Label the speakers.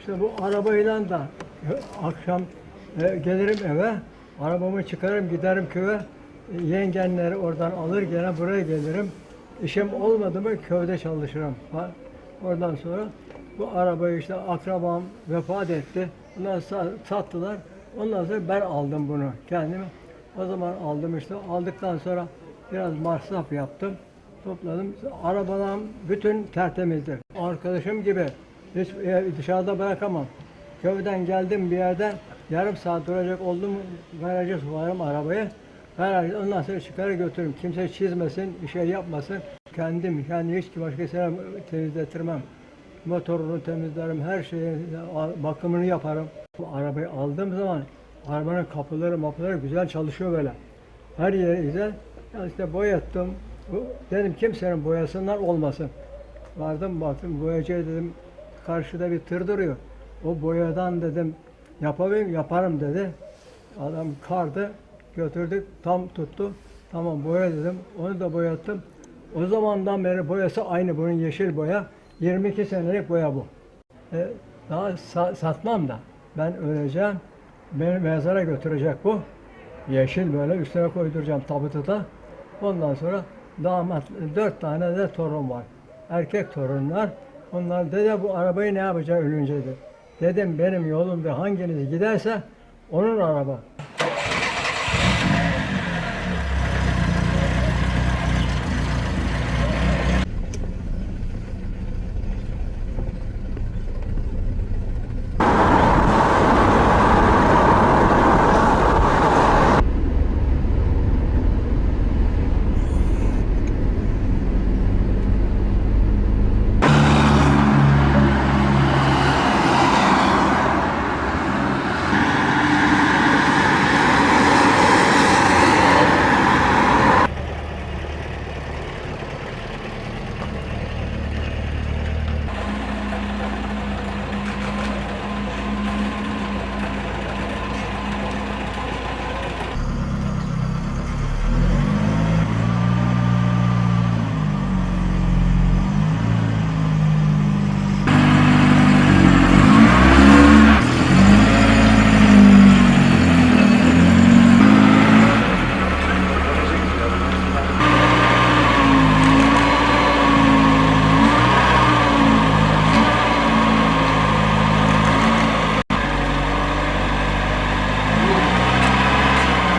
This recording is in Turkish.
Speaker 1: İşte bu arabayla da akşam e, gelirim eve, arabamı çıkarım giderim köye, e, yengenleri oradan alır gene buraya gelirim. İşim olmadı mı köyde çalışırım. Ha, Oradan sonra bu arabayı işte akrabam vefat etti. Sa- sattılar. Ondan sonra ben aldım bunu kendime. O zaman aldım işte. Aldıktan sonra biraz masraf yaptım. Topladım. Arabalarım bütün tertemizdir. Arkadaşım gibi hiç dışarıda bırakamam. Köyden geldim bir yerden yarım saat duracak oldum garaja sokarım arabayı. Garaj, ondan sonra çıkarır götürürüm. Kimse çizmesin, bir şey yapmasın. Kendim, kendi hiç başkasına temizletirmem. Motorunu temizlerim, her şeyi, bakımını yaparım. Bu arabayı aldığım zaman arabanın kapıları, mapıları güzel çalışıyor böyle. Her yeri güzel. Ya işte boyattım. Dedim kimsenin boyasınlar olmasın. Vardım baktım boyacıya dedim karşıda bir tır duruyor. O boyadan dedim yapabilirim yaparım dedi. Adam kardı götürdük tam tuttu. Tamam boya dedim onu da boyattım. O zamandan beri boyası aynı bunun yeşil boya. 22 senelik boya bu. E, daha sa- satmam da ben öleceğim. Beni mezara götürecek bu. Yeşil böyle üstüne koyduracağım tabututa. Ondan sonra damat, dört tane de torun var. Erkek torunlar. Onlar dede bu arabayı ne yapacak ölünce dedi. Dedim benim yolumda hanginiz giderse onun araba.